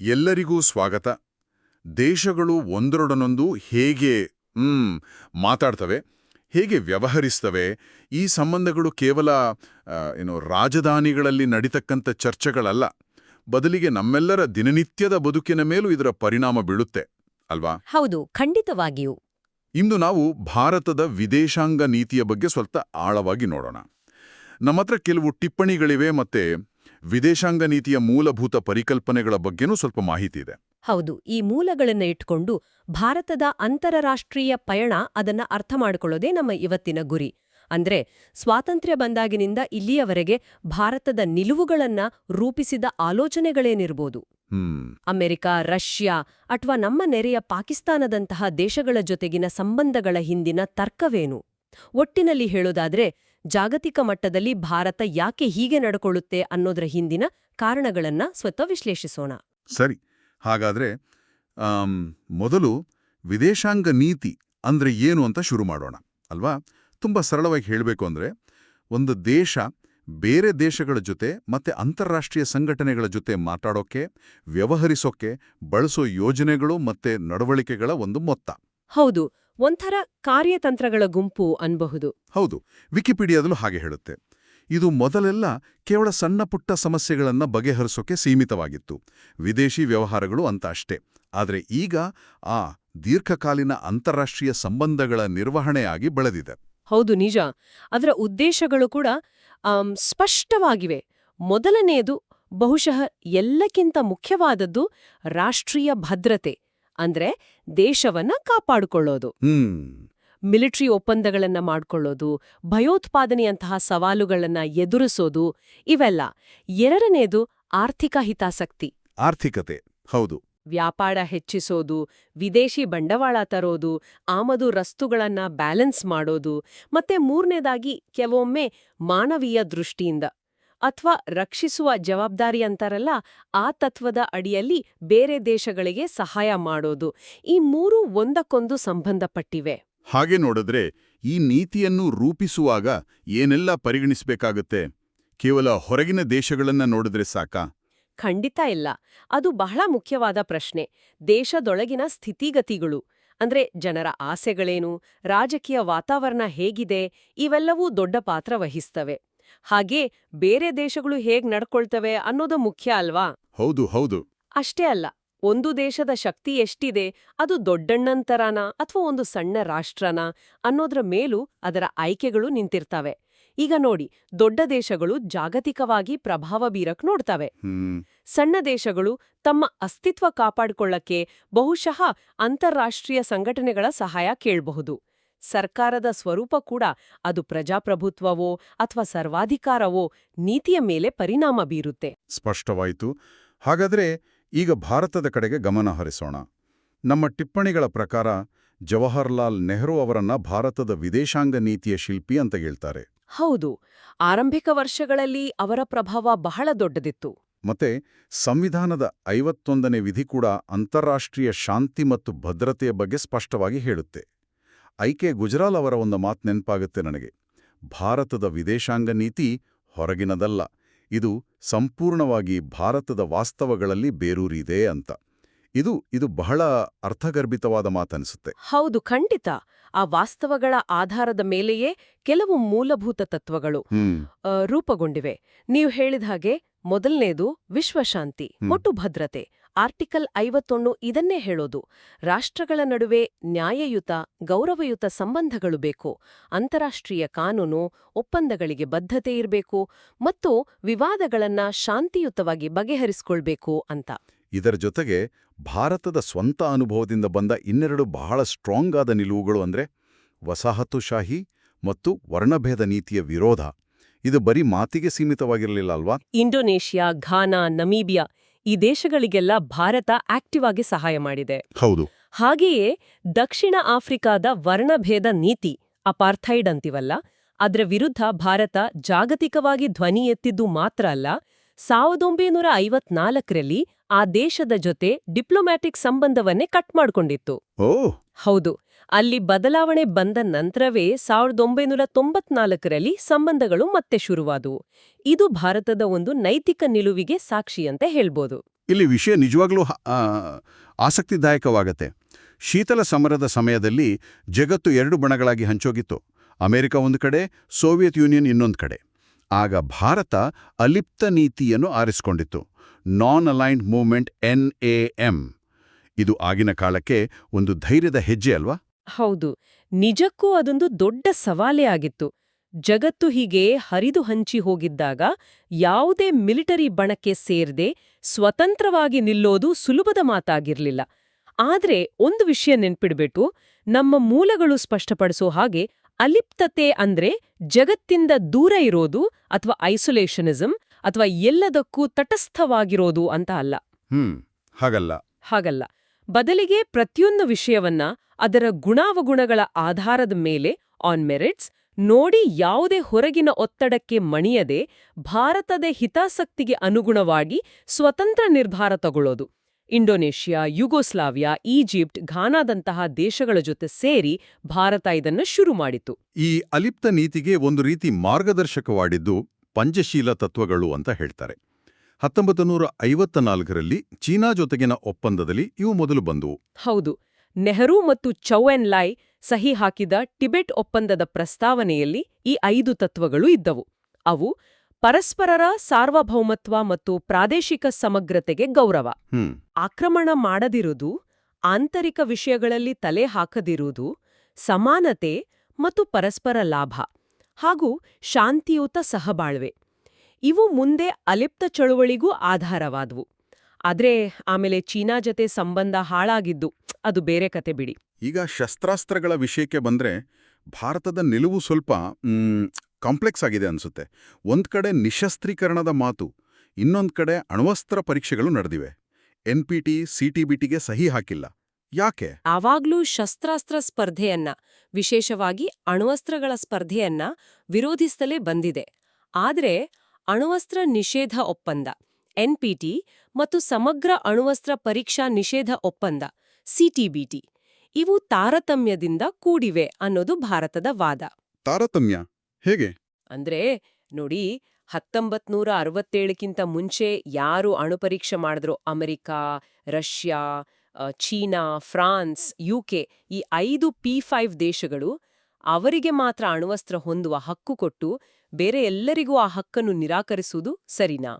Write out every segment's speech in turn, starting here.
ಎಲ್ಲರಿಗೂ ಸ್ವಾಗತ. ದೇಶಗಳು ಒಂದರೊಡನೊಂದು ಹೇಗೆ ಹ್ಮ್ ಮಾತಾಡ್ತವೆ ಹೇಗೆ ವ್ಯವಹರಿಸ್ತವೆ ಈ ಸಂಬಂಧಗಳು ಕೇವಲ ಏನು ರಾಜಧಾನಿಗಳಲ್ಲಿ ನಡೀತಕ್ಕಂಥ ಚರ್ಚೆಗಳಲ್ಲ. ಬದಲಿಗೆ ನಮ್ಮೆಲ್ಲರ ದಿನನಿತ್ಯದ ಬದುಕಿನ ಮೇಲೂ ಇದರ ಪರಿಣಾಮ ಬೀಳುತ್ತೆ ಅಲ್ವಾ? ಹೌದು ಖಂಡಿತವಾಗಿಯೂ. ಇಂದು ನಾವು ಭಾರತದ ವಿದೇಶಾಂಗ ನೀತಿಯ ಬಗ್ಗೆ ಸ್ವಲ್ಪ ಆಳವಾಗಿ ನೋಡೋಣ. ನಮ್ಮತ್ರ ಕೆಲವು ಟಿಪ್ಪಣಿಗಳಿವೆ ಮತ್ತೆ ವಿದೇಶಾಂಗ ನೀತಿಯ ಮೂಲಭೂತ ಪರಿಕಲ್ಪನೆಗಳ ಬಗ್ಗೆನೂ ಸ್ವಲ್ಪ ಮಾಹಿತಿ ಇದೆ. ಹೌದು ಈ ಮೂಲಗಳನ್ನು ಇಟ್ಕೊಂಡು ಭಾರತದ ಅಂತಾರಾಷ್ಟ್ರೀಯ ಪಯಣ ಅದನ್ನ ಅರ್ಥ ಮಾಡಿಕೊಳ್ಳೋದೇ ನಮ್ಮ ಇವತ್ತಿನ ಗುರಿ. ಅಂದ್ರೆ ಸ್ವಾತಂತ್ರ್ಯ ಬಂದಾಗಿನಿಂದ ಇಲ್ಲಿಯವರೆಗೆ ಭಾರತದ ನಿಲುವುಗಳನ್ನ ರೂಪಿಸಿದ ಆಲೋಚನೆಗಳೇನಿರ್ಬೋದು. ಅಮೆರಿಕ ರಷ್ಯಾ ಅಥವಾ ನಮ್ಮ ನೆರೆಯ ಪಾಕಿಸ್ತಾನದಂತಹ ದೇಶಗಳ ಜೊತೆಗಿನ ಸಂಬಂಧಗಳ ಹಿಂದಿನ ತರ್ಕವೇನು? ಒಟ್ಟಿನಲ್ಲಿ ಹೇಳೋದಾದ್ರೆ ಜಾಗತಿಕ ಮಟ್ಟದಲ್ಲಿ ಭಾರತ ಯಾಕೆ ಹೀಗೆ ನಡ್ಕೊಳ್ಳುತ್ತೆ ಅನ್ನೋದರ ಹಿಂದಿನ ಕಾರಣಗಳನ್ನ ಸ್ವತಃ ವಿಶ್ಲೇಷಿಸೋಣ. ಸರಿ ಹಾಗಾದ್ರೆ ಮೊದಲು ವಿದೇಶಾಂಗ ನೀತಿ ಅಂದ್ರೆ ಏನು ಅಂತ ಶುರು ಮಾಡೋಣ ಅಲ್ವಾ? ತುಂಬ ಸರಳವಾಗಿ ಹೇಳಬೇಕು ಅಂದ್ರೆ ಒಂದು ದೇಶ ಬೇರೆ ದೇಶಗಳ ಜೊತೆ ಮತ್ತೆ ಅಂತಾರಾಷ್ಟ್ರೀಯ ಸಂಘಟನೆಗಳ ಜೊತೆ ಮಾತಾಡೋಕೆ ವ್ಯವಹರಿಸೋಕೆ ಬಳಸೋ ಯೋಜನೆಗಳು ಮತ್ತೆ ನಡವಳಿಕೆಗಳ ಒಂದು ಮೊತ್ತ. ಹೌದು ಒಂಥರ ಕಾರ್ಯತಂತ್ರಗಳ ಗುಂಪು ಅನ್ಬಹುದು. ಹೌದು ವಿಕಿಪೀಡಿಯಾದಲ್ಲೂ ಹಾಗೆ ಹೇಳುತ್ತೆ. ಇದು ಮೊದಲೆಲ್ಲ ಕೇವಲ ಸಣ್ಣ ಪುಟ್ಟ ಸಮಸ್ಯೆಗಳನ್ನು ಬಗೆಹರಿಸೋಕೆ ಸೀಮಿತವಾಗಿತ್ತು. ವಿದೇಶಿ ವ್ಯವಹಾರಗಳು ಅಂತ ಅಷ್ಟೇ. ಆದರೆ ಈಗ ಆ ದೀರ್ಘಕಾಲೀನ ಅಂತಾರಾಷ್ಟ್ರೀಯ ಸಂಬಂಧಗಳ ನಿರ್ವಹಣೆಯಾಗಿ ಬೆಳೆದಿದೆ. ಹೌದು ನಿಜ. ಅದರ ಉದ್ದೇಶಗಳು ಕೂಡ ಸ್ಪಷ್ಟವಾಗಿವೆ. ಮೊದಲನೆಯದು ಬಹುಶಃ ಎಲ್ಲಕ್ಕಿಂತ ಮುಖ್ಯವಾದದ್ದು ರಾಷ್ಟ್ರೀಯ ಭದ್ರತೆ. ಅಂದ್ರೆ ದೇಶವನ್ನ ಕಾಪಾಡಿಕೊಳ್ಳೋದು. ಮಿಲಿಟರಿ ಒಪ್ಪಂದಗಳನ್ನ ಮಾಡ್ಕೊಳ್ಳೋದು ಭಯೋತ್ಪಾದನೆಯಂತಹ ಸವಾಲುಗಳನ್ನ ಎದುರಿಸೋದು ಇವೆಲ್ಲ. ಎರಡನೇದು ಆರ್ಥಿಕ ಹಿತಾಸಕ್ತಿ. ಆರ್ಥಿಕತೆ. ಹೌದು. ವ್ಯಾಪಾರ ಹೆಚ್ಚಿಸೋದು ವಿದೇಶಿ ಬಂಡವಾಳ ತರೋದು ಆಮದು ರಸ್ತುಗಳನ್ನ ಬ್ಯಾಲೆನ್ಸ್ ಮಾಡೋದು ಮತ್ತೆ ಮೂರನೇದಾಗಿ ಕೆಲವೊಮ್ಮೆ ಮಾನವೀಯ ದೃಷ್ಟಿಯಿಂದ. ಅಥವಾ ರಕ್ಷಿಸುವ ಜವಾಬ್ದಾರಿ ಅಂತಾರಲ್ಲ ಆ ತತ್ವದ ಅಡಿಯಲ್ಲಿ ಬೇರೆ ದೇಶಗಳಿಗೆ ಸಹಾಯ ಮಾಡೋದು. ಈ ಮೂರು ಒಂದಕ್ಕೊಂದು ಸಂಬಂಧಪಟ್ಟಿವೆ. ಹಾಗೆ ನೋಡಿದ್ರೆ ಈ ನೀತಿಯನ್ನು ರೂಪಿಸುವಾಗ ಏನೆಲ್ಲ ಪರಿಗಣಿಸಬೇಕಾಗುತ್ತೆ? ಕೇವಲ ಹೊರಗಿನ ದೇಶಗಳನ್ನ ನೋಡಿದ್ರೆ ಸಾಕಾ? ಖಂಡಿತ ಇಲ್ಲ. ಅದು ಬಹಳ ಮುಖ್ಯವಾದ ಪ್ರಶ್ನೆ. ದೇಶದೊಳಗಿನ ಸ್ಥಿತಿಗತಿಗಳು. ಅಂದ್ರೆ ಜನರ ಆಸೆಗಳೇನು? ರಾಜಕೀಯ ವಾತಾವರಣ ಹೇಗಿದೆ? ಇವೆಲ್ಲವೂ ದೊಡ್ಡ ಪಾತ್ರ ವಹಿಸ್ತವೆ. ಹಾಗೆ ಬೇರೆ ದೇಶಗಳು ಹೇಗ್ ನಡ್ಕೊಳ್ತವೆ ಅನ್ನೋದು ಮುಖ್ಯ ಅಲ್ವಾ? ಹೌದು ಹೌದು. ಅಷ್ಟೇ ಅಲ್ಲ ಒಂದು ದೇಶದ ಶಕ್ತಿ ಎಷ್ಟಿದೆ ಅದು ದೊಡ್ಡಣ್ಣಂತರಾನ ಅಥವಾ ಒಂದು ಸಣ್ಣ ರಾಷ್ಟ್ರನ ಅನ್ನೋದ್ರ ಮೇಲೂ ಅದರ ಆಯ್ಕೆಗಳು ನಿಂತಿರ್ತವೆ. ಈಗ ನೋಡಿ ದೊಡ್ಡ ದೇಶಗಳು ಜಾಗತಿಕವಾಗಿ ಪ್ರಭಾವ ಬೀರಕ್ ನೋಡ್ತವೆ. ಸಣ್ಣ ದೇಶಗಳು ತಮ್ಮ ಅಸ್ತಿತ್ವ ಕಾಪಾಡಿಕೊಳ್ಳಕ್ಕೆ ಬಹುಶಃ ಅಂತಾರಾಷ್ಟ್ರೀಯ ಸಂಘಟನೆಗಳ ಸಹಾಯ ಕೇಳಬಹುದು. ಸರ್ಕಾರದ ಸ್ವರೂಪ ಕೂಡ ಅದು ಪ್ರಜಾಪ್ರಭುತ್ವವೋ ಅಥವಾ ಸರ್ವಾಧಿಕಾರವೋ ನೀತಿಯ ಮೇಲೆ ಪರಿಣಾಮ ಬೀರುತ್ತೆ. ಸ್ಪಷ್ಟವಾಯಿತು. ಹಾಗಾದ್ರೆ ಈಗ ಭಾರತದ ಕಡೆಗೆ ಗಮನ ಹರಿಸೋಣ. ನಮ್ಮ ಟಿಪ್ಪಣಿಗಳ ಪ್ರಕಾರ ಜವಾಹರ್ಲಾಲ್ ನೆಹರು ಅವರನ್ನ ಭಾರತದ ವಿದೇಶಾಂಗ ನೀತಿಯ ಶಿಲ್ಪಿ ಅಂತ ಹೇಳ್ತಾರೆ. ಹೌದು. ಆರಂಭಿಕ ವರ್ಷಗಳಲ್ಲಿ ಅವರ ಪ್ರಭಾವ ಬಹಳ ದೊಡ್ಡದಿತ್ತು. ಮತ್ತೆ ಸಂವಿಧಾನದ ಐವತ್ತೊಂದನೇ ವಿಧಿ ಕೂಡ ಅಂತಾರಾಷ್ಟ್ರೀಯ ಶಾಂತಿ ಮತ್ತು ಭದ್ರತೆಯ ಬಗ್ಗೆ ಸ್ಪಷ್ಟವಾಗಿ ಹೇಳುತ್ತೆ. ಐಕೆ ಗುಜರಾಲ್ ಅವರ ಒಂದು ಮಾತು ನೆನಪಾಗುತ್ತೆ ನನಗೆ. ಭಾರತದ ವಿದೇಶಾಂಗ ನೀತಿ ಹೊರಗಿನದಲ್ಲ. ಇದು ಸಂಪೂರ್ಣವಾಗಿ ಭಾರತದ ವಾಸ್ತವಗಳಲ್ಲಿ ಬೇರೂರಿದೆ ಅಂತ. ಇದು ಇದು ಬಹಳ ಅರ್ಥಗರ್ಭಿತವಾದ ಮಾತನಿಸುತ್ತೆ ಹೌದು ಖಂಡಿತ. ಆ ವಾಸ್ತವಗಳ ಆಧಾರದ ಮೇಲೆಯೇ ಕೆಲವು ಮೂಲಭೂತ ತತ್ವಗಳು ರೂಪಗೊಂಡಿವೆ. ನೀವು ಹೇಳಿದ ಹಾಗೆ ಮೊದಲನೇದು ವಿಶ್ವಶಾಂತಿ. ಒಟ್ಟು ಭದ್ರತೆ. ಆರ್ಟಿಕಲ್ ಐವತ್ತೊಂದು ಇದನ್ನೇ ಹೇಳೋದು. ರಾಷ್ಟ್ರಗಳ ನಡುವೆ ನ್ಯಾಯಯುತ ಗೌರವಯುತ ಸಂಬಂಧಗಳು ಬೇಕು. ಅಂತಾರಾಷ್ಟ್ರೀಯ ಕಾನೂನು ಒಪ್ಪಂದಗಳಿಗೆ ಬದ್ಧತೆ ಇರಬೇಕು ಮತ್ತು ವಿವಾದಗಳನ್ನ ಶಾಂತಿಯುತವಾಗಿ ಬಗೆಹರಿಸಿಕೊಳ್ಬೇಕು ಅಂತ. ಇದರ ಜೊತೆಗೆ ಭಾರತದ ಸ್ವಂತ ಅನುಭವದಿಂದ ಬಂದ ಇನ್ನೆರಡು ಬಹಳ ಸ್ಟ್ರಾಂಗ್ ಆದ ನಿಲುವುಗಳು ಅಂದ್ರೆ ವಸಾಹತುಶಾಹಿ ಮತ್ತು ವರ್ಣಭೇದ ನೀತಿಯ ವಿರೋಧ. ಇದು ಬರೀ ಮಾತಿಗೆ ಸೀಮಿತವಾಗಿರಲಿಲ್ಲ ಅಲ್ವಾ? ಇಂಡೋನೇಷ್ಯಾ ಘಾನಾ ನಮೀಬಿಯಾ ಈ ದೇಶಗಳಿಗೆಲ್ಲ ಭಾರತ ಆಕ್ಟಿವ್ ಆಗಿ ಸಹಾಯ ಮಾಡಿದೆ. ಹೌದು. ಹಾಗೆಯೇ ದಕ್ಷಿಣ ಆಫ್ರಿಕಾದ ವರ್ಣಭೇದ ನೀತಿ ಅಪಾರ್ಥೈಡ್ ಅಂತಿವಲ್ಲ ಅದರ ವಿರುದ್ಧ ಭಾರತ ಜಾಗತಿಕವಾಗಿ ಧ್ವನಿ ಎತ್ತಿದ್ದು ಮಾತ್ರ ಅಲ್ಲ ಸಾವಿರದ ಒಂಬೈನೂರ ಐವತ್ನಾಲ್ಕರಲ್ಲಿ ಆ ದೇಶದ ಜೊತೆ ಡಿಪ್ಲೊಮ್ಯಾಟಿಕ್ ಸಂಬಂಧವನ್ನೇ ಕಟ್ ಮಾಡ್ಕೊಂಡಿತ್ತು. ಹೌದು. ಅಲ್ಲಿ ಬದಲಾವಣೆ ಬಂದ ನಂತರವೇ ಸಾವಿರದ ಒಂಬೈನೂರ ತೊಂಬತ್ನಾಲ್ಕರಲ್ಲಿ ಸಂಬಂಧಗಳು ಮತ್ತೆ ಶುರುವಾದವು. ಇದು ಭಾರತದ ಒಂದು ನೈತಿಕ ನಿಲುವಿಗೆ ಸಾಕ್ಷಿ ಅಂತ ಹೇಳ್ಬೋದು. ಇಲ್ಲಿ ವಿಷಯ ನಿಜವಾಗ್ಲೂ ಆಸಕ್ತಿದಾಯಕವಾಗತ್ತೆ. ಶೀತಲ ಸಮರದ ಸಮಯದಲ್ಲಿ ಜಗತ್ತು ಎರಡು ಬಣಗಳಾಗಿ ಹಂಚೋಗಿತ್ತು. ಅಮೆರಿಕ ಒಂದು ಕಡೆ, ಸೋವಿಯತ್ ಯೂನಿಯನ್ ಇನ್ನೊಂದು ಕಡೆ. ಆಗ ಭಾರತ ಅಲಿಪ್ತ ನೀತಿಯನ್ನು ಆರಿಸಿಕೊಂಡಿತ್ತು. Non aligned movement N A M. ಇದು ಆಗಿನ ಕಾಲಕ್ಕೆ ಒಂದು ಧೈರ್ಯದ ಹೆಜ್ಜೆ ಅಲ್ವಾ? ಹೌದು ನಿಜಕ್ಕೂ ಅದೊಂದು ದೊಡ್ಡ ಸವಾಲೇ ಆಗಿತ್ತು. ಜಗತ್ತು ಹೀಗೆ ಹರಿದು ಹಂಚಿ ಹೋಗಿದ್ದಾಗ ಯಾವುದೇ ಮಿಲಿಟರಿ ಬಣಕ್ಕೆ ಸೇರದೆ ಸ್ವತಂತ್ರವಾಗಿ ನಿಲ್ಲೋದು ಸುಲಭದ ಮಾತಾಗಿರ್ಲಿಲ್ಲ. ಆದ್ರೆ ಒಂದು ವಿಷಯ ನೆನ್ಪಿಡ್ಬಿಟ್ಟು ನಮ್ಮ ಮೂಲಗಳು ಸ್ಪಷ್ಟಪಡಿಸೋ ಹಾಗೆ ಅಲಿಪ್ತತೆ ಅಂದ್ರೆ ಜಗತ್ತಿಂದ ದೂರ ಇರೋದು ಅಥವಾ ಐಸೋಲೇಷನಿಸಂ ಅಥವಾ ಎಲ್ಲದಕ್ಕೂ ತಟಸ್ಥವಾಗಿರೋದು ಅಂತ ಅಲ್ಲ. ಹ್ಮ್ ಹಾಗಲ್ಲ. ಹಾಗಲ್ಲ. ಬದಲಿಗೆ ಪ್ರತಿಯೊಂದು ವಿಷಯವನ್ನ ಅದರ ಗುಣಾವಗುಣಗಳ ಆಧಾರದ ಮೇಲೆ ಆನ್ ಮೆರಿಟ್ಸ್ ನೋಡಿ ಯಾವುದೇ ಹೊರಗಿನ ಒತ್ತಡಕ್ಕೆ ಮಣಿಯದೆ ಭಾರತದ ಹಿತಾಸಕ್ತಿಗೆ ಅನುಗುಣವಾಗಿ ಸ್ವತಂತ್ರ ನಿರ್ಧಾರ ತಗೊಳ್ಳೋದು. ಇಂಡೋನೇಷ್ಯಾ ಯುಗೋಸ್ಲಾವಿಯಾ ಈಜಿಪ್ಟ್ ಘಾನಾದಂತಹ ದೇಶಗಳ ಜೊತೆ ಸೇರಿ ಭಾರತ ಇದನ್ನು ಶುರು ಮಾಡಿತು. ಈ ಅಲಿಪ್ತ ನೀತಿಗೆ ಒಂದು ರೀತಿ ಮಾರ್ಗದರ್ಶಕವಾಡಿದ್ದು ಪಂಚಶೀಲ ತತ್ವಗಳು ಅಂತ ಹೇಳ್ತಾರೆ. ಹತ್ತೊಂಬತ್ತು ನೂರ ಐವತ್ತ ನಾಲ್ಕರಲ್ಲಿ ಚೀನಾ ಜೊತೆಗಿನ ಒಪ್ಪಂದದಲ್ಲಿ ಇವು ಮೊದಲು ಬಂದುವು. ಹೌದು. ನೆಹರು ಮತ್ತು ಚೌಎನ್ ಲೈ ಸಹಿ ಹಾಕಿದ ಟಿಬೆಟ್ ಒಪ್ಪಂದದ ಪ್ರಸ್ತಾವನೆಯಲ್ಲಿ ಈ ಐದು ತತ್ವಗಳು ಇದ್ದವು. ಅವು ಪರಸ್ಪರರ ಸಾರ್ವಭೌಮತ್ವ ಮತ್ತು ಪ್ರಾದೇಶಿಕ ಸಮಗ್ರತೆಗೆ ಗೌರವ. ಆಕ್ರಮಣ ಮಾಡದಿರುವುದು ಆಂತರಿಕ ವಿಷಯಗಳಲ್ಲಿ ತಲೆ ಹಾಕದಿರುವುದು ಸಮಾನತೆ ಮತ್ತು ಪರಸ್ಪರ ಲಾಭ ಹಾಗೂ ಶಾಂತಿಯುತ ಸಹಬಾಳ್ವೆ. ಇವು ಮುಂದೆ ಅಲಿಪ್ತ ಚಳುವಳಿಗೂ ಆಧಾರವಾದವು. ಆದ್ರೆ ಆಮೇಲೆ ಚೀನಾ ಜತೆ ಸಂಬಂಧ ಹಾಳಾಗಿದ್ದು ಅದು ಬೇರೆ ಕತೆ ಬಿಡಿ. ಈಗ ಶಸ್ತ್ರಾಸ್ತ್ರಗಳ ವಿಷಯಕ್ಕೆ ಬಂದ್ರೆ ಭಾರತದ ನಿಲುವು ಸ್ವಲ್ಪ ಕಾಂಪ್ಲೆಕ್ಸ್ ಆಗಿದೆ ಅನ್ಸುತ್ತೆ. ಒಂದು ಕಡೆ ನಿಶಸ್ತ್ರೀಕರಣದ ಮಾತು ಇನ್ನೊಂದು ಕಡೆ ಅಣ್ವಸ್ತ್ರ ಪರೀಕ್ಷೆಗಳು ನಡೆದಿವೆ. ಬಿ ಸಿಟಿಬಿಟಿಗೆ ಸಹಿ ಹಾಕಿಲ್ಲ. ಯಾಕೆ? ಆವಾಗ್ಲೂ ಶಸ್ತ್ರಾಸ್ತ್ರ ಸ್ಪರ್ಧೆಯನ್ನ ವಿಶೇಷವಾಗಿ ಅಣ್ವಸ್ತ್ರಗಳ ಸ್ಪರ್ಧೆಯನ್ನ ವಿರೋಧಿಸುತ್ತಲೇ ಬಂದಿದೆ. ಆದ್ರೆ ಅಣ್ವಸ್ತ್ರ ನಿಷೇಧ ಒಪ್ಪಂದ ಎನ್ಪಿಟಿ ಮತ್ತು ಸಮಗ್ರ ಅಣ್ವಸ್ತ್ರ ಪರೀಕ್ಷಾ ನಿಷೇಧ ಒಪ್ಪಂದ ಸಿಟಿಬಿಟಿ ಇವು ತಾರತಮ್ಯದಿಂದ ಕೂಡಿವೆ ಅನ್ನೋದು ಭಾರತದ ವಾದ. ತಾರತಮ್ಯ? ಹೇಗೆ? ಅಂದ್ರೆ ನೋಡಿ ಹತ್ತೊಂಬತ್ ನೂರ ಅರವತ್ತೇಳಕ್ಕಿಂತ ಮುಂಚೆ ಯಾರು ಅಣುಪರೀಕ್ಷೆ ಮಾಡಿದ್ರು? America Russia China France UK ಈ ಐದು ಪಿ ಫೈವ್ ದೇಶಗಳು ಅವರಿಗೆ ಮಾತ್ರ ಅಣುವಸ್ತ್ರ ಹೊಂದುವ ಹಕ್ಕು ಕೊಟ್ಟು ಬೇರೆ ಎಲ್ಲರಿಗೂ ಆ ಹಕ್ಕನ್ನು ನಿರಾಕರಿಸುವುದು ಸರಿನಾ?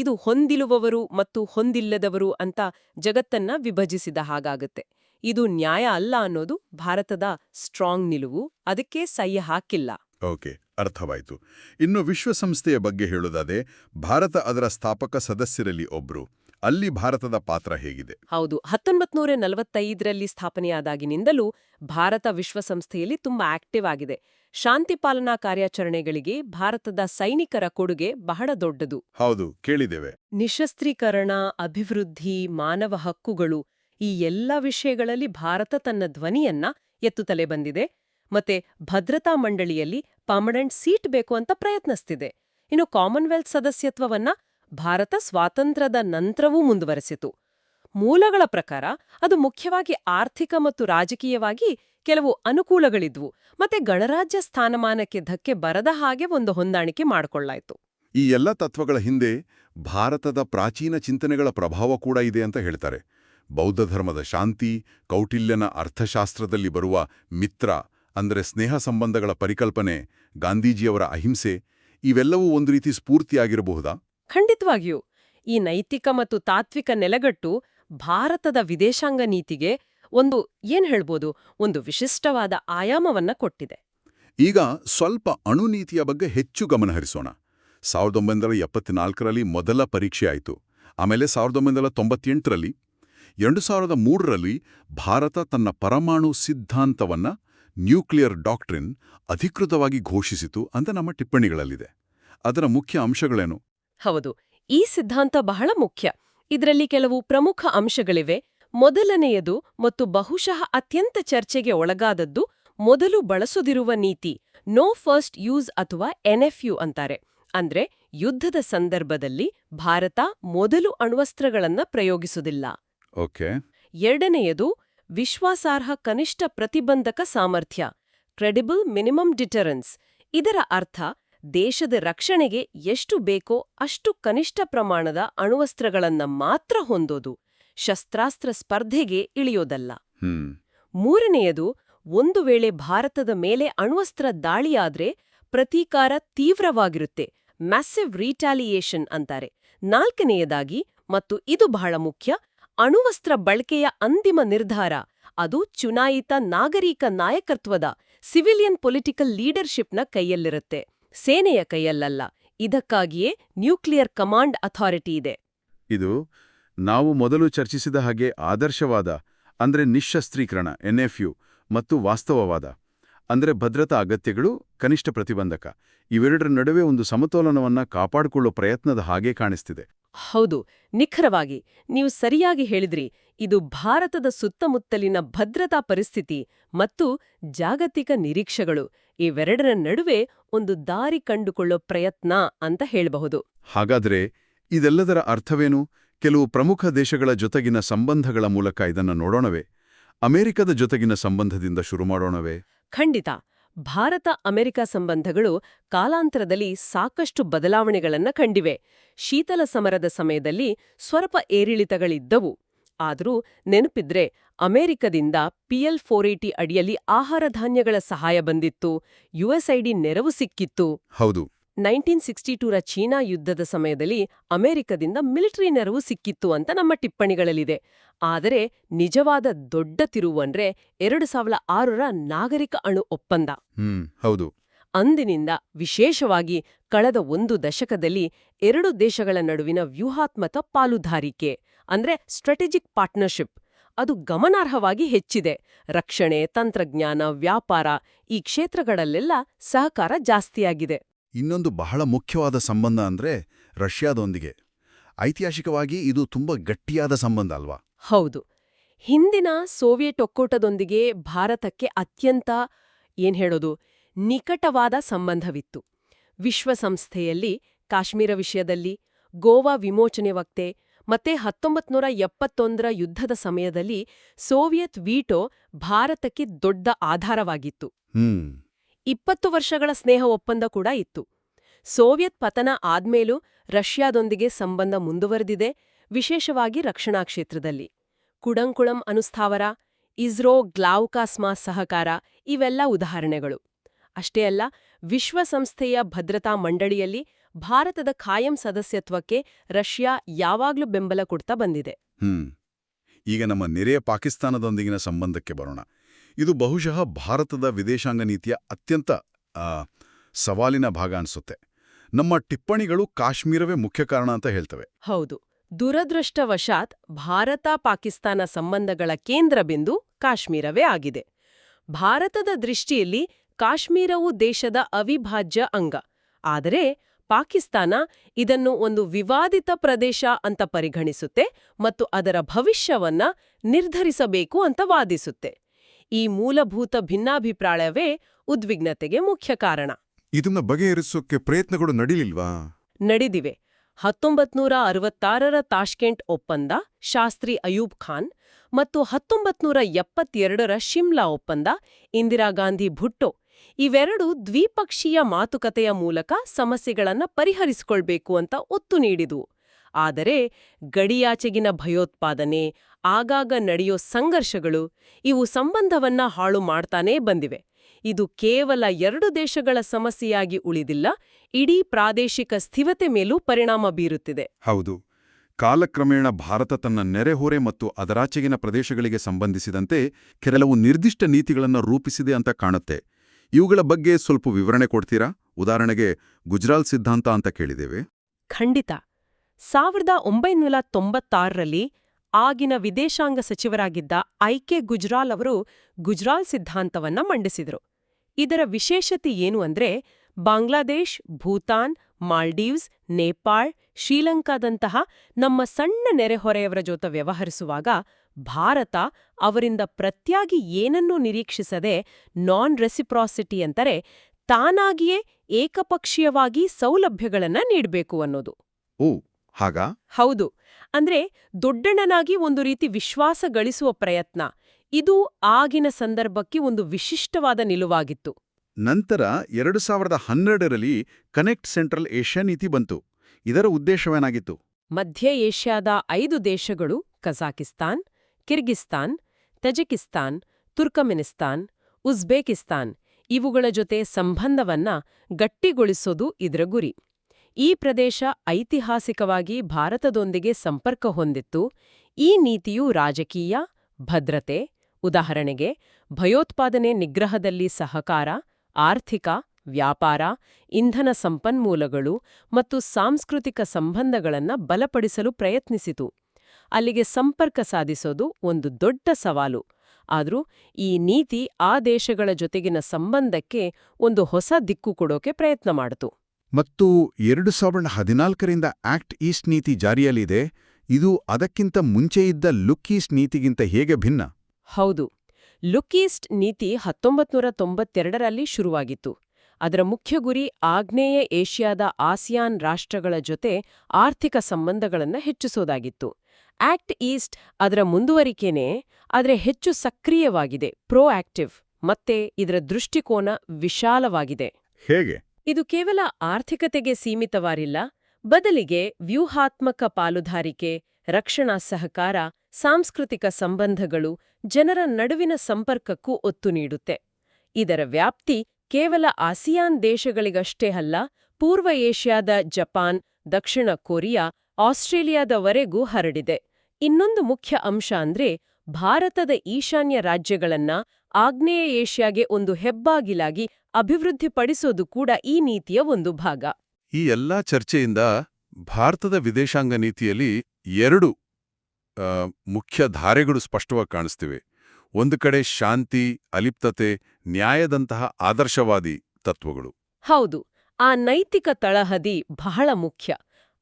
ಇದು ಹೊಂದಿಲುವವರು ಮತ್ತು ಹೊಂದಿಲ್ಲದವರು ಅಂತ ಜಗತ್ತನ್ನ ವಿಭಜಿಸಿದ ಹಾಗಾಗುತ್ತೆ. ಇದು ನ್ಯಾಯ ಅಲ್ಲ ಅನ್ನೋದು ಭಾರತದ ಸ್ಟ್ರಾಂಗ್ ನಿಲುವು, ಅದಕ್ಕೆ ಸಹ್ಯ ಹಾಕಿಲ್ಲ. ಓಕೆ, ಅರ್ಥವಾಯಿತು. ಇನ್ನು ವಿಶ್ವಸಂಸ್ಥೆಯ ಬಗ್ಗೆ ಹೇಳೋದಾದೆ ಭಾರತ ಅದರ ಸ್ಥಾಪಕ ಸದಸ್ಯರಲ್ಲಿ ಒಬ್ರು. ಅಲ್ಲಿ ಭಾರತದ ಪಾತ್ರ ಹೇಗಿದೆ? ಹೌದು ಹತ್ತೊಂಬತ್ ನೂರ ನಲವತ್ತೈದರಲ್ಲಿ ಸ್ಥಾಪನೆಯಾದಾಗಿನಿಂದಲೂ ಭಾರತ ವಿಶ್ವಸಂಸ್ಥೆಯಲ್ಲಿ ತುಂಬಾ ಆಕ್ಟಿವ್ ಆಗಿದೆ. ಶಾಂತಿ ಪಾಲನಾ ಕಾರ್ಯಾಚರಣೆಗಳಿಗೆ ಭಾರತದ ಸೈನಿಕರ ಕೊಡುಗೆ ಬಹಳ ದೊಡ್ಡದು. ಹೌದು ಕೇಳಿದ್ದೇವೆ. ನಿಶಸ್ತ್ರೀಕರಣ ಅಭಿವೃದ್ಧಿ ಮಾನವ ಹಕ್ಕುಗಳು ಈ ಎಲ್ಲ ವಿಷಯಗಳಲ್ಲಿ ಭಾರತ ತನ್ನ ಧ್ವನಿಯನ್ನ ಎತ್ತುತ್ತಲೇ ಬಂದಿದೆ. ಮತ್ತೆ ಭದ್ರತಾ ಮಂಡಳಿಯಲ್ಲಿ ಪರ್ಮನೆಂಟ್ ಸೀಟ್ ಬೇಕು ಅಂತ ಪ್ರಯತ್ನಿಸ್ತಿದೆ. ಇನ್ನು ಕಾಮನ್ವೆಲ್ತ್ ಸದಸ್ಯತ್ವವನ್ನ ಭಾರತ ಸ್ವಾತಂತ್ರ್ಯದ ನಂತರವೂ ಮುಂದುವರೆಸಿತು. ಮೂಲಗಳ ಪ್ರಕಾರ ಅದು ಮುಖ್ಯವಾಗಿ ಆರ್ಥಿಕ ಮತ್ತು ರಾಜಕೀಯವಾಗಿ ಕೆಲವು ಅನುಕೂಲಗಳಿದ್ವು, ಮತ್ತೆ ಗಣರಾಜ್ಯ ಸ್ಥಾನಮಾನಕ್ಕೆ ಧಕ್ಕೆ ಬರದ ಹಾಗೆ ಒಂದು ಹೊಂದಾಣಿಕೆ ಮಾಡಿಕೊಳ್ಳಾಯಿತು. ಈ ಎಲ್ಲ ತತ್ವಗಳ ಹಿಂದೆ ಭಾರತದ ಪ್ರಾಚೀನ ಚಿಂತನೆಗಳ ಪ್ರಭಾವ ಕೂಡ ಇದೆ ಅಂತ ಹೇಳ್ತಾರೆ. ಬೌದ್ಧ ಧರ್ಮದ ಶಾಂತಿ, ಕೌಟಿಲ್ಯನ ಅರ್ಥಶಾಸ್ತ್ರದಲ್ಲಿ ಬರುವ ಮಿತ್ರ, ಅಂದರೆ ಸ್ನೇಹ ಸಂಬಂಧಗಳ ಪರಿಕಲ್ಪನೆ, ಗಾಂಧೀಜಿಯವರ ಅಹಿಂಸೆ, ಇವೆಲ್ಲವೂ ಒಂದು ರೀತಿ ಸ್ಫೂರ್ತಿಯಾಗಿರಬಹುದಾ? ಖಂಡಿತವಾಗಿಯೂ, ಈ ನೈತಿಕ ಮತ್ತು ತಾತ್ವಿಕ ನೆಲೆಗಟ್ಟು ಭಾರತದ ವಿದೇಶಾಂಗ ನೀತಿಗೆ ಒಂದು, ಏನ್ ಹೇಳ್ಬೋದು, ಒಂದು ವಿಶಿಷ್ಟವಾದ ಆಯಾಮವನ್ನ ಕೊಟ್ಟಿದೆ. ಈಗ ಸ್ವಲ್ಪ ಅಣುನೀತಿಯ ಬಗ್ಗೆ ಹೆಚ್ಚು ಗಮನ ಹರಿಸೋಣ. ಸಾವಿರದ ಒಂಬೈನೂರ ಎಪ್ಪತ್ನಾಲ್ಕರಲ್ಲಿ ಮೊದಲ ಪರೀಕ್ಷೆ ಆಯಿತು. ಆಮೇಲೆ ಸಾವಿರದ ಒಂಬೈನೂರ ತೊಂಬತ್ತೆಂಟರಲ್ಲಿ, ಎರಡು ಸಾವಿರದ ಮೂರರಲ್ಲಿ ಭಾರತ ತನ್ನ ಪರಮಾಣು ಸಿದ್ಧಾಂತವನ್ನ ನ್ಯೂಕ್ಲಿಯರ್ ಡಾಕ್ಟ್ರಿನ್ ಅಧಿಕೃತವಾಗಿ ಘೋಷಿಸಿತು ಅಂತ ನಮ್ಮ ಟಿಪ್ಪಣಿಗಳಲ್ಲಿದೆ. ಅದರ ಮುಖ್ಯ ಅಂಶಗಳೇನು? ಹೌದು ಈ ಸಿದ್ಧಾಂತ ಬಹಳ ಮುಖ್ಯ. ಇದರಲ್ಲಿ ಕೆಲವು ಪ್ರಮುಖ ಅಂಶಗಳಿವೆ. ಮೊದಲನೆಯದು ಮತ್ತು ಬಹುಶಃ ಅತ್ಯಂತ ಚರ್ಚೆಗೆ ಒಳಗಾದದ್ದು ಮೊದಲು ಬಳಸದಿರುವ ನೀತಿ ನೋ ಫಸ್ಟ್ ಯೂಸ್ ಅಥವಾ ಎನ್ಎಫ್ಯು ಅಂತಾರೆ. ಅಂದ್ರೆ ಯುದ್ಧದ ಸಂದರ್ಭದಲ್ಲಿ ಭಾರತ ಮೊದಲು ಅಣ್ವಸ್ತ್ರಗಳನ್ನ ಪ್ರಯೋಗಿಸುವುದಿಲ್ಲ. ಓಕೆ. ಎರಡನೆಯದು ವಿಶ್ವಾಸಾರ್ಹ ಕನಿಷ್ಠ ಪ್ರತಿಬಂಧಕ ಸಾಮರ್ಥ್ಯ ಕ್ರೆಡಿಬಲ್ ಮಿನಿಮಮ್ ಡಿಟರೆನ್ಸ್ ಇದರ ಅರ್ಥ ದೇಶದ ರಕ್ಷಣೆಗೆ ಎಷ್ಟು ಬೇಕೋ ಅಷ್ಟು ಕನಿಷ್ಠ ಪ್ರಮಾಣದ ಅಣುವಸ್ತ್ರಗಳನ್ನ ಮಾತ್ರ ಹೊಂದೋದು ಶಸ್ತ್ರಾಸ್ತ್ರ ಸ್ಪರ್ಧೆಗೆ ಇಳಿಯೋದಲ್ಲ. ಮೂರನೆಯದು ಒಂದು ವೇಳೆ ಭಾರತದ ಮೇಲೆ ಅಣುವಸ್ತ್ರ ದಾಳಿಯಾದ್ರೆ ಪ್ರತೀಕಾರ ತೀವ್ರವಾಗಿರುತ್ತೆ ಮ್ಯಾಸಿವ್ ರೀಟಾಲಿಯೇಷನ್ ಅಂತಾರೆ. ನಾಲ್ಕನೆಯದಾಗಿ ಮತ್ತು ಇದು ಬಹಳ ಮುಖ್ಯ ಅಣುವಸ್ತ್ರ ಬಳಕೆಯ ಅಂತಿಮ ನಿರ್ಧಾರ ಅದು ಚುನಾಯಿತ ನಾಗರಿಕ ನಾಯಕತ್ವದ ಸಿವಿಲಿಯನ್ ಪೊಲಿಟಿಕಲ್ ಲೀಡರ್ಶಿಪ್ನ ಕೈಯಲ್ಲಿರುತ್ತೆ. ಸೇನೆಯ ಕೈಯಲ್ಲಲ್ಲ. ಇದಕ್ಕಾಗಿಯೇ ನ್ಯೂಕ್ಲಿಯರ್ ಕಮಾಂಡ್ ಅಥಾರಿಟಿ ಇದೆ. ಇದು ನಾವು ಮೊದಲು ಚರ್ಚಿಸಿದ ಹಾಗೆ ಆದರ್ಶವಾದ ಅಂದ್ರೆ ನಿಶಸ್ತ್ರೀಕರಣ ಎನ್ಎಫ್ಯು ಮತ್ತು ವಾಸ್ತವವಾದ ಅಂದ್ರೆ ಭದ್ರತಾ ಅಗತ್ಯಗಳು ಕನಿಷ್ಠ ಪ್ರತಿಬಂಧಕ. ಇವೆರಡರ ನಡುವೆ ಒಂದು ಸಮತೋಲನವನ್ನ ಕಾಪಾಡಿಕೊಳ್ಳೋ ಪ್ರಯತ್ನದ ಹಾಗೆ ಕಾಣಿಸ್ತಿದೆ. ಹೌದು. ನಿಖರವಾಗಿ ನೀವು ಸರಿಯಾಗಿ ಹೇಳಿದ್ರಿ. ಇದು ಭಾರತದ ಸುತ್ತಮುತ್ತಲಿನ ಭದ್ರತಾ ಪರಿಸ್ಥಿತಿ ಮತ್ತು ಜಾಗತಿಕ ನಿರೀಕ್ಷೆಗಳು. ಇವೆರಡರ ನಡುವೆ ಒಂದು ದಾರಿ ಕಂಡುಕೊಳ್ಳೋ ಪ್ರಯತ್ನ ಅಂತ ಹೇಳಬಹುದು. ಹಾಗಾದ್ರೆ ಇದೆಲ್ಲದರ ಅರ್ಥವೇನು? ಕೆಲವು ಪ್ರಮುಖ ದೇಶಗಳ ಜೊತೆಗಿನ ಸಂಬಂಧಗಳ ಮೂಲಕ ಇದನ್ನು ನೋಡೋಣವೇ? ಅಮೆರಿಕದ ಜೊತೆಗಿನ ಸಂಬಂಧದಿಂದ ಶುರು ಮಾಡೋಣವೇ? ಖಂಡಿತ. ಭಾರತ ಅಮೆರಿಕ ಸಂಬಂಧಗಳು ಕಾಲಾಂತರದಲ್ಲಿ ಸಾಕಷ್ಟು ಬದಲಾವಣೆಗಳನ್ನ ಕಂಡಿವೆ. ಶೀತಲ ಸಮರದ ಸಮಯದಲ್ಲಿ ಸ್ವಲ್ಪ ಏರಿಳಿತಗಳಿದ್ದವು. ಆದರೂ ನೆನಪಿದ್ರೆ ಅಮೆರಿಕದಿಂದ ಪಿಎಲ್ ಫೋರ್ ಏಟಿ ಅಡಿಯಲ್ಲಿ ಆಹಾರ ಧಾನ್ಯಗಳ ಸಹಾಯ ಬಂದಿತ್ತು. ಯುಎಸ್ಐಡಿ ನೆರವು ಸಿಕ್ಕಿತ್ತು. ಹೌದು. ನೈನ್ಟೀನ್ ಸಿಕ್ಸ್ಟಿ ಟೂರ ಚೀನಾ ಯುದ್ಧದ ಸಮಯದಲ್ಲಿ ಅಮೆರಿಕದಿಂದ ಮಿಲಿಟರಿ ನೆರವು ಸಿಕ್ಕಿತ್ತು ಅಂತ ನಮ್ಮ ಟಿಪ್ಪಣಿಗಳಲ್ಲಿದೆ. ಆದರೆ ನಿಜವಾದ ದೊಡ್ಡ ತಿರುವಂದ್ರೆ ಎರಡು ಸಾವಿರದ ಆರರ ನಾಗರಿಕ ಅಣು ಒಪ್ಪಂದ. ಹ್ಮ್ ಹೌದು. ಅಂದಿನಿಂದ ವಿಶೇಷವಾಗಿ ಕಳೆದ ಒಂದು ದಶಕದಲ್ಲಿ ಎರಡು ದೇಶಗಳ ನಡುವಿನ ವ್ಯೂಹಾತ್ಮಕ ಪಾಲುದಾರಿಕೆ. ಅಂದ್ರೆ ಸ್ಟ್ರಾಟಜಿಕ್ ಪಾರ್ಟ್ನರ್ಶಿಪ್ ಅದು ಗಮನಾರ್ಹವಾಗಿ ಹೆಚ್ಚಿದೆ. ರಕ್ಷಣೆ ತಂತ್ರಜ್ಞಾನ ವ್ಯಾಪಾರ ಈ ಕ್ಷೇತ್ರಗಳಲ್ಲೆಲ್ಲ ಸಹಕಾರ ಜಾಸ್ತಿಯಾಗಿದೆ. ಇನ್ನೊಂದು ಬಹಳ ಮುಖ್ಯವಾದ ಸಂಬಂಧ ಅಂದ್ರೆ ರಷ್ಯಾದೊಂದಿಗೆ. ಐತಿಹಾಸಿಕವಾಗಿ ಇದು ತುಂಬಾ ಗಟ್ಟಿಯಾದ ಸಂಬಂಧ ಅಲ್ವಾ? ಹೌದು. ಹಿಂದಿನ ಸೋವಿಯತ್ ಒಕ್ಕೂಟದೊಂದಿಗೆ ಭಾರತಕ್ಕೆ ಅತ್ಯಂತ ಏನ್ ಹೇಳೋದು ನಿಕಟವಾದ ಸಂಬಂಧವಿತ್ತು. ವಿಶ್ವಸಂಸ್ಥೆಯಲ್ಲಿ ಕಾಶ್ಮೀರ ವಿಷಯದಲ್ಲಿ ಗೋವಾ ವಿಮೋಚನೆ ವಕ್ತೆ ಮತ್ತೆ ಹತ್ತೊಂಬತ್ನೂರ ಎಪ್ಪತ್ತೊಂದರ ಯುದ್ಧದ ಸಮಯದಲ್ಲಿ ಸೋವಿಯತ್ ವೀಟೋ ಭಾರತಕ್ಕೆ ದೊಡ್ಡ ಆಧಾರವಾಗಿತ್ತು. ಇಪ್ಪತ್ತು ವರ್ಷಗಳ ಸ್ನೇಹ ಒಪ್ಪಂದ ಕೂಡ ಇತ್ತು. ಸೋವಿಯತ್ ಪತನ ಆದ್ಮೇಲೂ ರಷ್ಯಾದೊಂದಿಗೆ ಸಂಬಂಧ ಮುಂದುವರೆದಿದೆ ವಿಶೇಷವಾಗಿ ರಕ್ಷಣಾ ಕ್ಷೇತ್ರದಲ್ಲಿ. ಕುಡಂಕುಳಂ ಅನುಸ್ಥಾವರ ಇಸ್ರೋ ಗ್ಲಾವ್ಕಾಸ್ಮಾ ಸಹಕಾರ ಇವೆಲ್ಲ ಉದಾಹರಣೆಗಳು. ಅಷ್ಟೇ ಅಲ್ಲ ವಿಶ್ವಸಂಸ್ಥೆಯ ಭದ್ರತಾ ಮಂಡಳಿಯಲ್ಲಿ ಭಾರತದ ಖಾಯಂ ಸದಸ್ಯತ್ವಕ್ಕೆ ರಷ್ಯಾ ಯಾವಾಗ್ಲೂ ಬೆಂಬಲ ಕೊಡ್ತಾ ಬಂದಿದೆ. ಹ್ಮ್. ಈಗ ನಮ್ಮ ನೆರೆಯ ಪಾಕಿಸ್ತಾನದೊಂದಿಗಿನ ಸಂಬಂಧಕ್ಕೆ ಬರೋಣ. ಇದು ಬಹುಶಃ ಭಾರತದ ವಿದೇಶಾಂಗ ನೀತಿಯ ಅತ್ಯಂತ ಸವಾಲಿನ ಭಾಗ ಅನಿಸುತ್ತೆ. ನಮ್ಮ ಟಿಪ್ಪಣಿಗಳು ಕಾಶ್ಮೀರವೇ ಮುಖ್ಯ ಕಾರಣ ಅಂತ ಹೇಳ್ತವೆ. ಹೌದು. ದುರದೃಷ್ಟವಶಾತ್ ಭಾರತ ಪಾಕಿಸ್ತಾನ ಸಂಬಂಧಗಳ ಕೇಂದ್ರ ಬಿಂದು ಕಾಶ್ಮೀರವೇ ಆಗಿದೆ. ಭಾರತದ ದೃಷ್ಟಿಯಲ್ಲಿ ಕಾಶ್ಮೀರವು ದೇಶದ ಅವಿಭಾಜ್ಯ ಅಂಗ. ಆದರೆ ಪಾಕಿಸ್ತಾನ ಇದನ್ನು ಒಂದು ವಿವಾದಿತ ಪ್ರದೇಶ ಅಂತ ಪರಿಗಣಿಸುತ್ತೆ ಮತ್ತು ಅದರ ಭವಿಷ್ಯವನ್ನ ನಿರ್ಧರಿಸಬೇಕು ಅಂತ ವಾದಿಸುತ್ತೆ. ಈ ಮೂಲಭೂತ ಭಿನ್ನಾಭಿಪ್ರಾಯವೇ ಉದ್ವಿಗ್ನತೆಗೆ ಮುಖ್ಯ ಕಾರಣ. ಇದನ್ನ ಬಗೆಹರಿಸೋಕೆ ಪ್ರಯತ್ನಗಳು ನಡೀಲಿಲ್ವಾ? ನಡೆದಿವೆ. ಹತ್ತೊಂಬತ್ನೂರ ಅರವತ್ತಾರರ ತಾಷ್ಕೆಂಟ್ ಒಪ್ಪಂದ ಶಾಸ್ತ್ರಿ ಅಯೂಬ್ ಖಾನ್ ಮತ್ತು ಹತ್ತೊಂಬತ್ನೂರ ಎಪ್ಪತ್ತೆರಡರ ಶಿಮ್ಲಾ ಒಪ್ಪಂದ ಇಂದಿರಾ ಗಾಂಧಿ ಭುಟ್ಟೋ ಇವೆರಡು ದ್ವಿಪಕ್ಷೀಯ ಮಾತುಕತೆಯ ಮೂಲಕ ಸಮಸ್ಯೆಗಳನ್ನು ಪರಿಹರಿಸಿಕೊಳ್ಬೇಕು ಅಂತ ಒತ್ತು ನೀಡಿದು. ಆದರೆ ಗಡಿಯಾಚೆಗಿನ ಭಯೋತ್ಪಾದನೆ, ಆಗಾಗ ನಡೆಯೋ ಸಂಘರ್ಷಗಳು ಇವು ಸಂಬಂಧವನ್ನ ಹಾಳು ಮಾಡ್ತಾನೇ ಬಂದಿವೆ. ಇದು ಕೇವಲ ಎರಡು ದೇಶಗಳ ಸಮಸ್ಯೆಯಾಗಿ ಉಳಿದಿಲ್ಲ, ಇಡೀ ಪ್ರಾದೇಶಿಕ ಸ್ಥಿರತೆ ಮೇಲೂ ಪರಿಣಾಮ ಬೀರುತ್ತಿದೆ. ಹೌದು. ಕಾಲಕ್ರಮೇಣ ಭಾರತ ತನ್ನ ನೆರೆಹೊರೆ ಮತ್ತು ಅದರಾಚೆಗಿನ ಪ್ರದೇಶಗಳಿಗೆ ಸಂಬಂಧಿಸಿದಂತೆ ಕೆಲವು ನಿರ್ದಿಷ್ಟ ನೀತಿಗಳನ್ನು ರೂಪಿಸಿದೆ ಅಂತ ಕಾಣುತ್ತೆ. ಇವುಗಳ ಬಗ್ಗೆ ಸ್ವಲ್ಪ ವಿವರಣೆ ಕೊಡ್ತೀರಾ? ಉದಾಹರಣೆಗೆ, ಗುಜರಾಲ್ ಸಿದ್ಧಾಂತ ಅಂತ ಕೇಳಿದ್ದೇವೆ. ಖಂಡಿತ. ಸಾವಿರದ ಒಂಬೈನೂರ ತೊಂಬತ್ತಾರರಲ್ಲಿ ಆಗಿನ ವಿದೇಶಾಂಗ ಸಚಿವರಾಗಿದ್ದ ಐಕೆ ಗುಜ್ರಾಲ್ ಅವರು ಗುಜ್ರಾಲ್ ಸಿದ್ಧಾಂತವನ್ನ ಮಂಡಿಸಿದರು. ಇದರ ವಿಶೇಷತೆ ಏನು ಅಂದ್ರೆ, ಬಾಂಗ್ಲಾದೇಶ್, ಭೂತಾನ್ ಮಾಲ್ಡೀವ್ಸ್ ನೇಪಾಳ್ ಶ್ರೀಲಂಕಾದಂತಹ ನಮ್ಮ ಸಣ್ಣ ನೆರೆಹೊರೆಯವರ ಜೊತೆ ವ್ಯವಹರಿಸುವಾಗ ಭಾರತ ಅವರಿಂದ ಪ್ರತ್ಯಾಗಿ ಏನನ್ನೂ ನಿರೀಕ್ಷಿಸದೆ ನಾನ್ ರೆಸಿಪ್ರಾಸಿಟಿ ಅಂತಾರೆ ತಾನಾಗಿಯೇ ಏಕಪಕ್ಷೀಯವಾಗಿ ಸೌಲಭ್ಯಗಳನ್ನ ನೀಡಬೇಕು ಅನ್ನೋದು. ಓ ಹಾಗಾ? ಹೌದು. ಅಂದ್ರೆ ದೊಡ್ಡಣ್ಣನಾಗಿ ಒಂದು ರೀತಿ ವಿಶ್ವಾಸ ಗಳಿಸುವ ಪ್ರಯತ್ನ. ಇದು ಆಗಿನ ಸಂದರ್ಭಕ್ಕೆ ಒಂದು ವಿಶಿಷ್ಟವಾದ ನಿಲುವಾಗಿತ್ತು. ನಂತರ ಎರಡು ಸಾವಿರದ ಹನ್ನೆರಡರಲ್ಲಿ ಕನೆಕ್ಟ್ ಸೆಂಟ್ರಲ್ ಏಷ್ಯಾ ನೀತಿ ಬಂತು. ಇದರ ಉದ್ದೇಶವೇನಾಗಿತ್ತು? ಮಧ್ಯ ಏಷ್ಯಾದ ಐದು ದೇಶಗಳು Kazakhstan, Kyrgyzstan, Tajikistan, Turkmenistan, Uzbekistan ಇವುಗಳ ಜೊತೆ ಸಂಬಂಧವನ್ನ ಗಟ್ಟಿಗೊಳಿಸೋದು ಇದರ ಗುರಿ. ಈ ಪ್ರದೇಶ ಐತಿಹಾಸಿಕವಾಗಿ ಭಾರತದೊಂದಿಗೆ ಸಂಪರ್ಕ ಹೊಂದಿತ್ತು. ಈ ನೀತಿಯು ರಾಜಕೀಯ, ಭದ್ರತೆ, ಉದಾಹರಣೆಗೆ ಭಯೋತ್ಪಾದನೆ ನಿಗ್ರಹದಲ್ಲಿ ಸಹಕಾರ ಆರ್ಥಿಕ ವ್ಯಾಪಾರ ಇಂಧನ ಸಂಪನ್ಮೂಲಗಳು ಮತ್ತು ಸಾಂಸ್ಕೃತಿಕ ಸಂಬಂಧಗಳನ್ನು ಬಲಪಡಿಸಲು ಪ್ರಯತ್ನಿಸಿತು. ಅಲ್ಲಿಗೆ ಸಂಪರ್ಕ ಸಾಧಿಸೋದು ಒಂದು ದೊಡ್ಡ ಸವಾಲು. ಆದರೂ ಈ ನೀತಿ ಆ ದೇಶಗಳ ಜೊತೆಗಿನ ಸಂಬಂಧಕ್ಕೆ ಒಂದು ಹೊಸ ದಿಕ್ಕು ಕೊಡೋಕೆ ಪ್ರಯತ್ನ ಮಾಡಿತು. ಮತ್ತು ಎರಡು ಸಾವಿರದ ಹದಿನಾಲ್ಕರಿಂದ ಆಕ್ಟ್ ಈಸ್ಟ್ ನೀತಿ ಜಾರಿಯಲ್ಲಿದೆ. ಇದು ಅದಕ್ಕಿಂತ ಮುಂಚೆ ಇದ್ದ ಲುಕ್ ಈಸ್ಟ್ ನೀತಿಗಿಂತ ಹೇಗೆ ಭಿನ್ನ? ಹೌದು. ಲುಕ್ ಈಸ್ಟ್ ನೀತಿ ಹತ್ತೊಂಬತ್ನೂರ ತೊಂಬತ್ತೆರಡರಲ್ಲಿ ಶುರುವಾಗಿತ್ತು. ಅದರ ಮುಖ್ಯ ಗುರಿ ಆಗ್ನೇಯ ಏಷ್ಯಾದ ಆಸಿಯಾನ್ ರಾಷ್ಟ್ರಗಳ ಜೊತೆ ಆರ್ಥಿಕ ಸಂಬಂಧಗಳನ್ನು ಹೆಚ್ಚಿಸೋದಾಗಿತ್ತು. ಆಕ್ಟ್ ಈಸ್ಟ್ ಅದರ ಮುಂದುವರಿಕೆನೇ ಆದರೆ ಹೆಚ್ಚು ಸಕ್ರಿಯವಾಗಿದೆ ಪ್ರೋಆಕ್ಟಿವ್ ಮತ್ತೆ ಇದರ ದೃಷ್ಟಿಕೋನ ವಿಶಾಲವಾಗಿದೆ. ಹೇಗೆ? ಇದು ಕೇವಲ ಆರ್ಥಿಕತೆಗೆ ಸೀಮಿತವಾರಿಲ್ಲ ಬದಲಿಗೆ ವ್ಯೂಹಾತ್ಮಕ ಪಾಲುದಾರಿಕೆ ರಕ್ಷಣಾ ಸಹಕಾರ ಸಾಂಸ್ಕೃತಿಕ ಸಂಬಂಧಗಳು ಜನರ ನಡುವಿನ ಸಂಪರ್ಕಕ್ಕೂ ಒತ್ತು ನೀಡುತ್ತೆ. ಇದರ ವ್ಯಾಪ್ತಿ ಕೇವಲ ಆಸಿಯಾನ್ ದೇಶಗಳಿಗಷ್ಟೇ ಅಲ್ಲ, ಪೂರ್ವ ಏಷ್ಯಾದ ಜಪಾನ್, ದಕ್ಷಿಣ ಕೊರಿಯಾ, ಆಸ್ಟ್ರೇಲಿಯಾದವರೆಗೂ ಹರಡಿದೆ. ಇನ್ನೊಂದು ಮುಖ್ಯ ಅಂಶ ಅಂದ್ರೆ ಭಾರತದ ಈಶಾನ್ಯ ರಾಜ್ಯಗಳನ್ನ ಆಗ್ನೇಯ ಏಷ್ಯಾಗೆ ಒಂದು ಹೆಬ್ಬಾಗಿಲಾಗಿ ಅಭಿವೃದ್ಧಿಪಡಿಸೋದು ಕೂಡ ಈ ನೀತಿಯ ಒಂದು ಭಾಗ. ಈ ಎಲ್ಲಾ ಚರ್ಚೆಯಿಂದ ಭಾರತದ ವಿದೇಶಾಂಗ ನೀತಿಯಲ್ಲಿ ಎರಡು ಮುಖ್ಯ ಧಾರೆಗಳು ಸ್ಪಷ್ಟವಾಗಿ ಕಾಣಿಸ್ತಿವೆ. ಒಂದು ಕಡೆ ಶಾಂತಿ ಅಲಿಪ್ತತೆ ನ್ಯಾಯದಂತಹ ಆದರ್ಶವಾದಿ ತತ್ವಗಳು. ಹೌದು ಆ ನೈತಿಕ ತಳಹದಿ ಬಹಳ ಮುಖ್ಯ.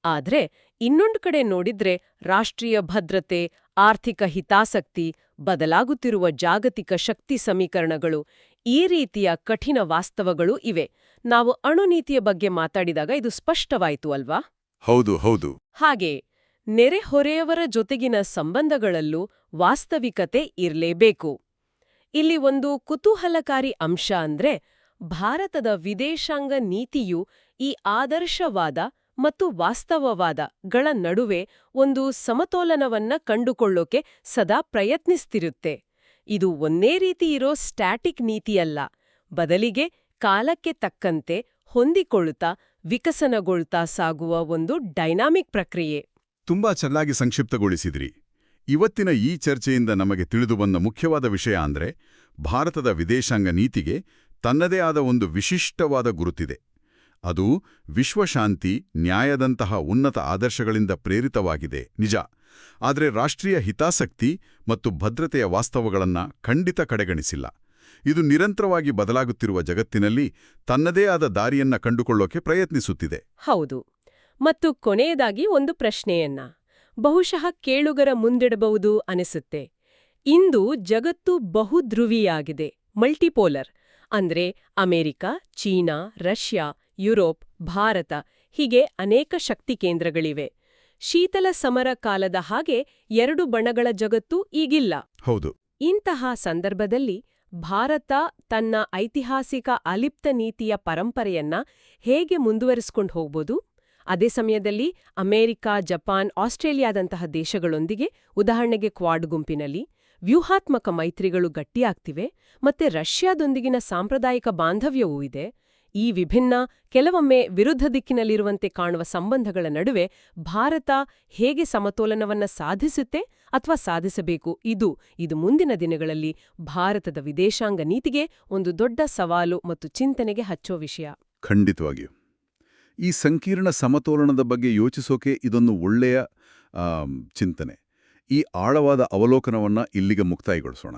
ಆದ್ರೆ ಇನ್ನೊಂದು ಕಡೆ ನೋಡಿದ್ರೆ ರಾಷ್ಟ್ರೀಯ ಭದ್ರತೆ ಆರ್ಥಿಕ ಹಿತಾಸಕ್ತಿ ಬದಲಾಗುತ್ತಿರುವ ಜಾಗತಿಕ ಶಕ್ತಿ ಸಮೀಕರಣಗಳು ಈ ರೀತಿಯ ಕಠಿಣ ವಾಸ್ತವಗಳು ಇವೆ. ನಾವು ಅಣುನೀತಿಯ ಬಗ್ಗೆ ಮಾತಾಡಿದಾಗ ಇದು ಸ್ಪಷ್ಟವಾಯಿತು ಅಲ್ವಾ? ಹೌದು ಹೌದು. ಹಾಗೆ ನೆರೆಹೊರೆಯವರ ಜೊತೆಗಿನ ಸಂಬಂಧಗಳಲ್ಲೂ ವಾಸ್ತವಿಕತೆ ಇರಲೇಬೇಕು. ಇಲ್ಲಿ ಒಂದು ಕುತೂಹಲಕಾರಿ ಅಂಶ ಅಂದ್ರೆ ಭಾರತದ ವಿದೇಶಾಂಗ ನೀತಿಯು ಈ ಆದರ್ಶವಾದ ಮತ್ತು ವಾಸ್ತವವಾದಗಳ ನಡುವೆ ಒಂದು ಸಮತೋಲನವನ್ನ ಕಂಡುಕೊಳ್ಳೋಕೆ ಸದಾ ಪ್ರಯತ್ನಿಸ್ತಿರುತ್ತೆ. ಇದು ಒಂದೇ ರೀತಿ ಇರೋ ಸ್ಟ್ಯಾಟಿಕ್ ನೀತಿಯಲ್ಲ. ಬದಲಿಗೆ ಕಾಲಕ್ಕೆ ತಕ್ಕಂತೆ ಹೊಂದಿಕೊಳ್ಳುತ್ತಾ ವಿಕಸನಗೊಳ್ತಾ ಸಾಗುವ ಒಂದು ಡೈನಾಮಿಕ್ ಪ್ರಕ್ರಿಯೆ. ತುಂಬಾ ಚೆನ್ನಾಗಿ ಸಂಕ್ಷಿಪ್ತಗೊಳಿಸಿದ್ರಿ. ಇವತ್ತಿನ ಈ ಚರ್ಚೆಯಿಂದ ನಮಗೆ ತಿಳಿದುಬಂದ ಮುಖ್ಯವಾದ ವಿಷಯ ಅಂದ್ರೆ, ಭಾರತದ ವಿದೇಶಾಂಗ ನೀತಿಗೆ ತನ್ನದೇ ಆದ ಒಂದು ವಿಶಿಷ್ಟವಾದ ಗುರುತಿದೆ. ಅದು ವಿಶ್ವಶಾಂತಿ, ನ್ಯಾಯದಂತಹ ಉನ್ನತ ಆದರ್ಶಗಳಿಂದ ಪ್ರೇರಿತವಾಗಿದೆ. ನಿಜ. ಆದರೆ ರಾಷ್ಟ್ರೀಯ ಹಿತಾಸಕ್ತಿ ಮತ್ತು ಭದ್ರತೆಯ ವಾಸ್ತವಗಳನ್ನು ಖಂಡಿತ ಕಡೆಗಣಿಸಿಲ್ಲ. ಇದು ನಿರಂತರವಾಗಿ ಬದಲಾಗುತ್ತಿರುವ ಜಗತ್ತಿನಲ್ಲಿ ತನ್ನದೇ ಆದ ದಾರಿಯನ್ನ ಕಂಡುಕೊಳ್ಳೋಕೆ ಪ್ರಯತ್ನಿಸುತ್ತಿದೆ. ಹೌದು. ಮತ್ತು ಕೊನೆಯದಾಗಿ ಒಂದು ಪ್ರಶ್ನೆಯನ್ನ. ಬಹುಶಃ ಕೇಳುಗರ ಮುಂದಿಡಬಹುದು ಅನಿಸುತ್ತೆ. ಇಂದು ಜಗತ್ತು ಬಹುಧ್ರುವಿಯಾಗಿದೆ ಮಲ್ಟಿಪೋಲರ್ ಅಂದ್ರೆ America China Russia Europe Bharat ಹೀಗೆ ಅನೇಕ ಶಕ್ತಿ ಕೇಂದ್ರಗಳಿವೆ. ಶೀತಲ ಸಮರ ಕಾಲದ ಹಾಗೆ ಎರಡು ಬಣಗಳ ಜಗತ್ತು ಈಗಿಲ್ಲ. ಹೌದು. ಇಂತಹ ಸಂದರ್ಭದಲ್ಲಿ ಭಾರತ ತನ್ನ ಐತಿಹಾಸಿಕ ಅಲಿಪ್ತ ನೀತಿಯ ಪರಂಪರೆಯನ್ನ ಹೇಗೆ ಮುಂದುವರಿಸ್ಕೊಂಡು ಹೋಗ್ಬೋದು? ಅದೇ ಸಮಯದಲ್ಲಿ ಅಮೆರಿಕ, ಜಪಾನ್, ಆಸ್ಟ್ರೇಲಿಯಾದಂತಹ ದೇಶಗಳೊಂದಿಗೆ ಉದಾಹರಣೆಗೆ ಕ್ವಾಡ್ ಗುಂಪಿನಲ್ಲಿ ವ್ಯೂಹಾತ್ಮಕ ಮೈತ್ರಿಗಳು ಗಟ್ಟಿಯಾಗ್ತಿವೆ ಮತ್ತೆ ರಷ್ಯಾದೊಂದಿಗಿನ ಸಾಂಪ್ರದಾಯಿಕ ಬಾಂಧವ್ಯವೂ ಇದೆ. ಈ ವಿಭಿನ್ನ, ಕೆಲವೊಮ್ಮೆ ವಿರುದ್ಧ ದಿಕ್ಕಿನಲ್ಲಿರುವಂತೆ ಕಾಣುವ ಸಂಬಂಧಗಳ ನಡುವೆ ಭಾರತ ಹೇಗೆ ಸಮತೋಲನವನ್ನ ಸಾಧಿಸುತ್ತೆ ಅಥವಾ ಸಾಧಿಸಬೇಕು? ಇದು ಇದು ಮುಂದಿನ ದಿನಗಳಲ್ಲಿ ಭಾರತದ ವಿದೇಶಾಂಗ ನೀತಿಗೆ ಒಂದು ದೊಡ್ಡ ಸವಾಲು ಮತ್ತು ಚಿಂತನೆಗೆ ಹಚ್ಚೋ ವಿಷಯ. ಖಂಡಿತವಾಗಿಯೂ. ಈ ಸಂಕೀರ್ಣ ಸಮತೋಲನದ ಬಗ್ಗೆ ಯೋಚಿಸೋಕೆ ಇದೊಂದು ಒಳ್ಳೆಯ ಚಿಂತನೆ. ಈ ಆಳವಾದ ಅವಲೋಕನವನ್ನ ಇಲ್ಲಿಗೆ ಮುಕ್ತಾಯಗೊಳಿಸೋಣ.